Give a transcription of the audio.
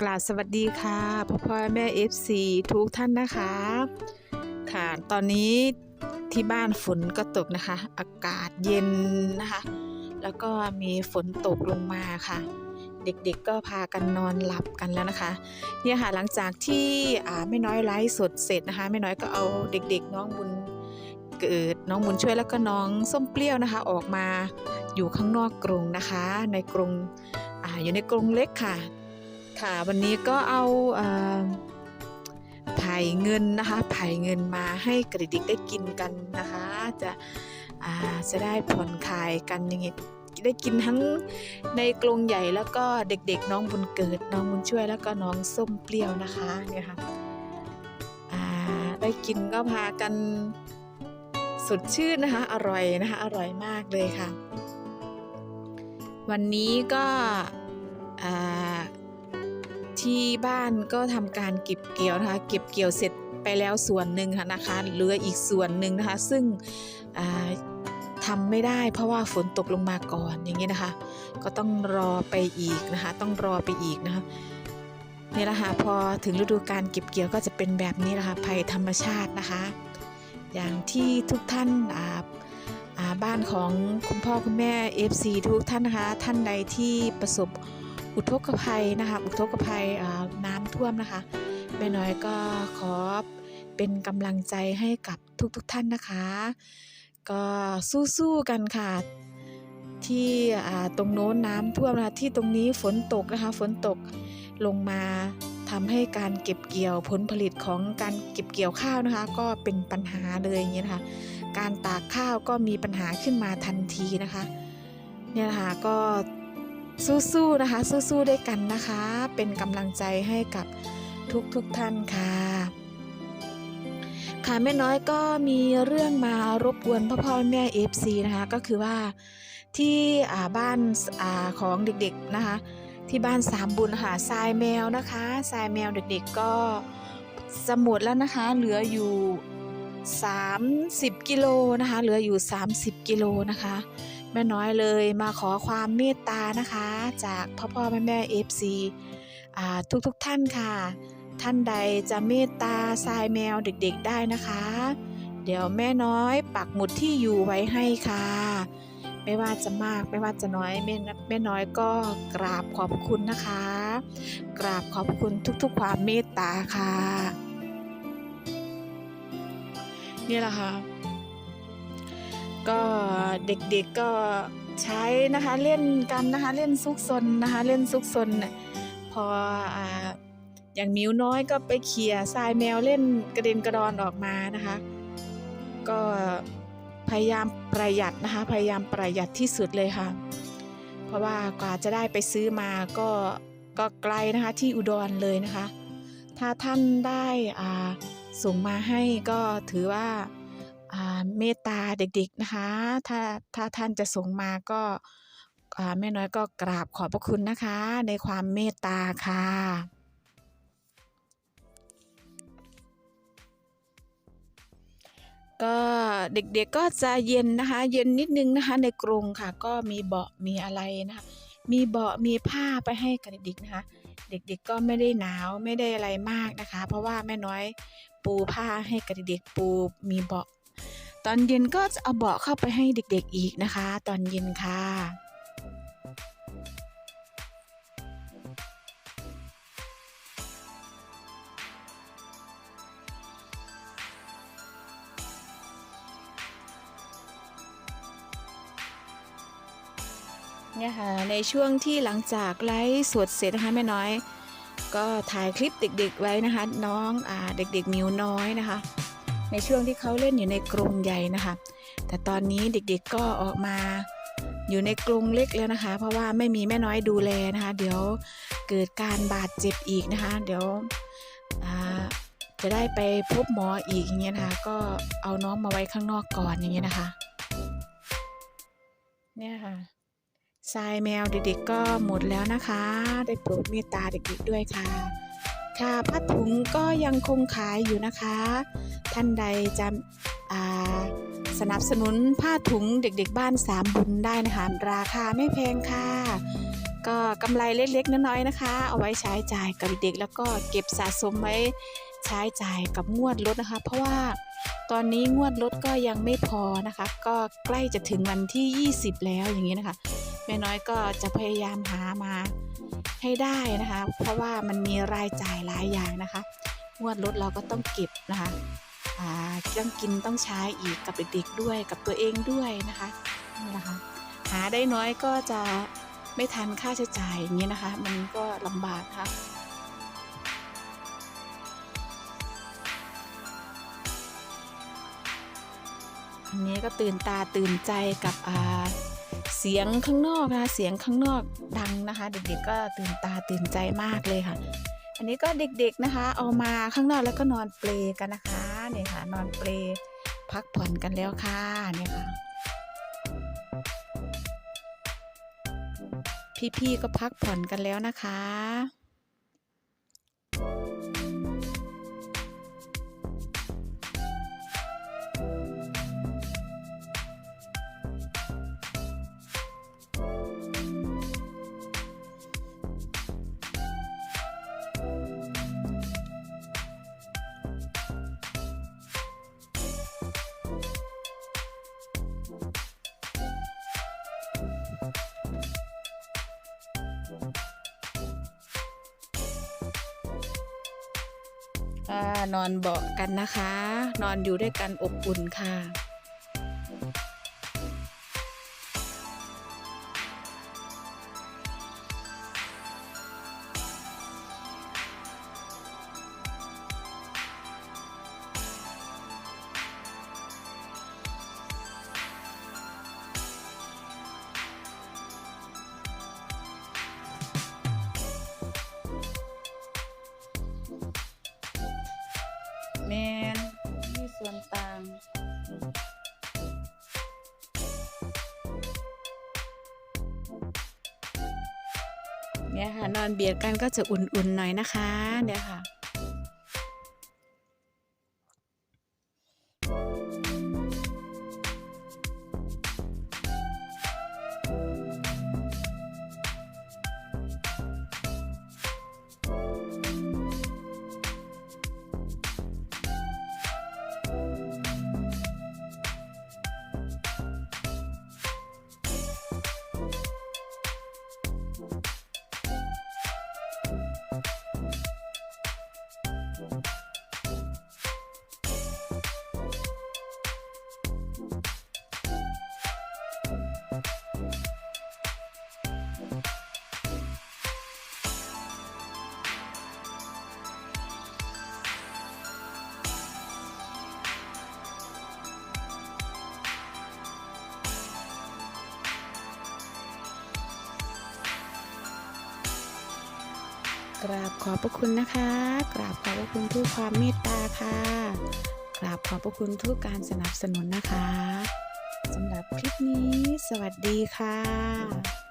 กราบสวัสดีค่ะพ่อพ่อแม่เอฟซีทุกท่านนะคะ ค่ะตอนนี้ที่บ้านฝนก็ตกนะคะ อากาศเย็นนะคะ แล้วก็มีฝนตกลงมาค่ะ เด็กๆก็พากันนอนหลับกันแล้วนะคะ เนี่ยค่ะหลังจากที่อ่าแม่น้อยไลฟ์สดเสร็จนะคะแม่น้อยก็เอาเด็กๆ น้องบุญเกิดน้องบุญช่วยแล้วก็น้องส้มเปรี้ยวนะคะ ออกมาอยู่ข้างนอกกรงนะคะ ในกรงออยู่ในกรงเล็กค่ะ ค่ะวันนี้ก็เอาไผ่เงินนะคะไผ่เงินมาให้กระดิกได้กินกันนะคะ จะจะได้ผ่อนคลายกันอย่างงี้ได้กินทั้งในกรงใหญ่แล้วก็เด็กๆ น้องบุญเกิดน้องบุญช่วยแล้วก็น้องส้มเปรี้ยวนะคะเนี่ยค่ะได้กินก็พากันสดชื่นนะคะ อร่อยนะคะอร่อยมากเลยค่ะ วันนี้ก็อ่า ที่บ้านก็ทำการเก็บเกี่ยวนะคะ เก็บเกี่ยวเสร็จไปแล้วส่วนหนึ่งค่ะนะคะเหลืออีกส่วนหนึ่งนะคะ ซึ่งอ่าทำไม่ได้เพราะว่าฝนตกลงมาก่อนอย่างนี้นะคะ ก็ต้องรอไปอีกนะคะ ต้องรอไปอีกนะคะนี่แหละค่ะพอถึงฤดูการเก็บเกี่ยวก็จะเป็นแบบนี้นะคะภัยธรรมชาตินะคะ อย่างที่ทุกท่านอ่าบ้านของคุณพ่อคุณแม่ FC ทุกท่านนะคะ ท่านใดที่ประสบ อุทกภัยนะคะ อุทกภัยน้ำท่วมนะคะแม่น้อยก็ขอเป็นกำลังใจให้กับทุกๆทท่านนะคะ ก็สู้ๆกันค่ะ ที่ตรงโน้นน้ำท่วมนะคะที่ตรงนี้ฝนตกนะคะ ฝนตกลงมาทำให้การเก็บเกี่ยวผลผลิตของการเก็บเกี่ยวข้าวนะคะ ก็เป็นปัญหาเลยอย่างเงี้ยนะคะ การตากข้าวก็มีปัญหาขึ้นมาทันทีนะคะ เนี่ยนะคะก็ สู้ๆนะคะ สู้ๆด้วยกันนะคะ เป็นกำลังใจให้กับทุกๆทท่านค่ะ ค่ะแม่น้อยก็มีเรื่องมารบกวนพ่อพ่อแม่เอฟซีนะคะ ก็คือว่าที่อาบ้านอาของเด็กๆนะคะ ที่บ้านสามบุญค่ะทรายแมวนะคะทรายแมวเด็กๆก็จะหมดแล้วนะคะ เหลืออยู่ 30 กิโลนะคะ เหลืออยู่ 30 กิโลนะคะ แม่น้อยเลยมาขอความเมตตานะคะ จากพ่อพ่อแม่แม่เอฟซีทุกทุกท่านค่ะ ท่านใดจะเมตตาทรายแมวเด็กๆได้นะคะ เดี๋ยวแม่น้อยปักหมุดที่อยู่ไว้ให้ค่ะ ไม่ว่าจะมากไม่ว่าจะน้อยแม่แม่น้อยก็กราบขอบคุณนะคะ กราบขอบคุณทุกๆ ความเมตตาค่ะ นี่แหละค่ะ ก็เด็กๆก็ใช้นะคะเล่นกันนะคะเล่นซุกซนนะคะเล่นซุกซนพออย่างมิวน้อยก็ไปเขี่ยทรายแมวเล่นกระเด็นกระดอนออกมานะคะ ก็พยายามประหยัดนะคะ พยายามประหยัดที่สุดเลยค่ะ เพราะว่ากว่าจะได้ไปซื้อมาก็ก็ไกลนะคะที่อุดรเลยนะคะ ถ้าท่านได้ส่งมาให้ก็ถือว่า เมตตาเด็กๆนะคะ ถ้าถ้าท่านจะส่งมาก็แม่น้อยก็กราบขอบพระคุณนะคะ ในความเมตตาค่ะก็เด็กๆก็จะเย็นนะคะ เย็นนิดนึงนะคะ ในกรงค่ะ ก็มีเบาะมีอะไรนะคะมีเบาะมีผ้าไปให้กับเด็กๆนะคะ เด็กๆก็ไม่ได้หนาวไม่ได้อะไรมากนะคะ เพราะว่าแม่น้อยปูผ้าให้กับเด็กๆปูมีเบาะ ตอนเย็นก็จะเอาเบาะเข้าไปให้เด็กๆอีกนะคะ ตอนเย็นค่ะเนี่ยค่ะในช่วงที่หลังจากไลฟ์สดเสร็จนะคะแม่น้อย ก็ถ่ายคลิปเด็กๆไว้นะคะ น้องอ่าเด็กๆมิวน้อยนะคะ ในช่วงที่เขาเล่นอยู่ในกรงใหญ่นะคะ แต่ตอนนี้เด็กๆก็ออกมาอยู่ในกรงเล็กแล้วนะคะ เพราะว่าไม่มีแม่น้อยดูแลนะคะ เดี๋ยวเกิดการบาดเจ็บอีกนะคะ เดี๋ยวจะได้ไปพบหมออีกอย่างเงี้ยนะคะ ก็เอาน้องมาไว้ข้างนอกก่อนอย่างเงี้ยนะคะ เนี่ยค่ะทรายแมวเด็กๆก็หมดแล้วนะคะ ได้โปรดเมตตาเด็กๆด้วยค่ะ ค่ะผ้าถุงก็ยังคงขายอยู่นะคะ ท่านใดจะสนับสนุนผ้าถุงเด็กๆบ้านสามบุญได้นะคะราคาไม่แพงค่ะ ก็กำไรเล็กๆน้อยๆนะคะ เอาไว้ใช้จ่ายกับเด็กๆแล้วก็เก็บสะสมไว้ใช้จ่ายกับงวดรถนะคะ เพราะว่าตอนนี้งวดรถก็ยังไม่พอนะคะ ก็ใกล้จะถึงวันที่ 20 แล้วอย่างนี้นะคะ แม่น้อยก็จะพยายามหามาให้ได้นะคะ เพราะว่ามันมีรายจ่ายหลายอย่างนะคะงวดรถเราก็ต้องเก็บนะคะต้องกินต้องใช้อีกกับเด็กๆด้วยกับตัวเองด้วยนะคะนี่นะคะ หาได้น้อยก็จะไม่ทันค่าใช้จ่ายอย่างนี้นะคะ มันก็ลำบากค่ะอันนี้ก็ตื่นตาตื่นใจกับอ่า เสียงข้างนอกนะคะเสียงข้างนอกดังนะคะ เด็กๆก็ตื่นตาตื่นใจมากเลยค่ะ อันนี้ก็เด็กๆนะคะ เอามาข้างนอกแล้วก็นอนเปลกันนะคะเนี่ยค่ะ นอนเปลพักผ่อนกันแล้วค่ะเนี่ยค่ะ พี่ๆก็พักผ่อนกันแล้วนะคะ นอนเบาะกันนะคะ นอนอยู่ด้วยกันอบอุ่นค่ะ เนี่ยค่ะ นอนเบียดกันก็จะอุ่นๆหน่อยนะคะเนี่ยค่ะ ราบขอบพระคุณนะคะ กราบขอบพระคุณทุกความเมตตาค่ะ กราบขอบพระคุณทุกการสนับสนุนนะคะ สำหรับคลิปนี้ สวัสดีค่ะ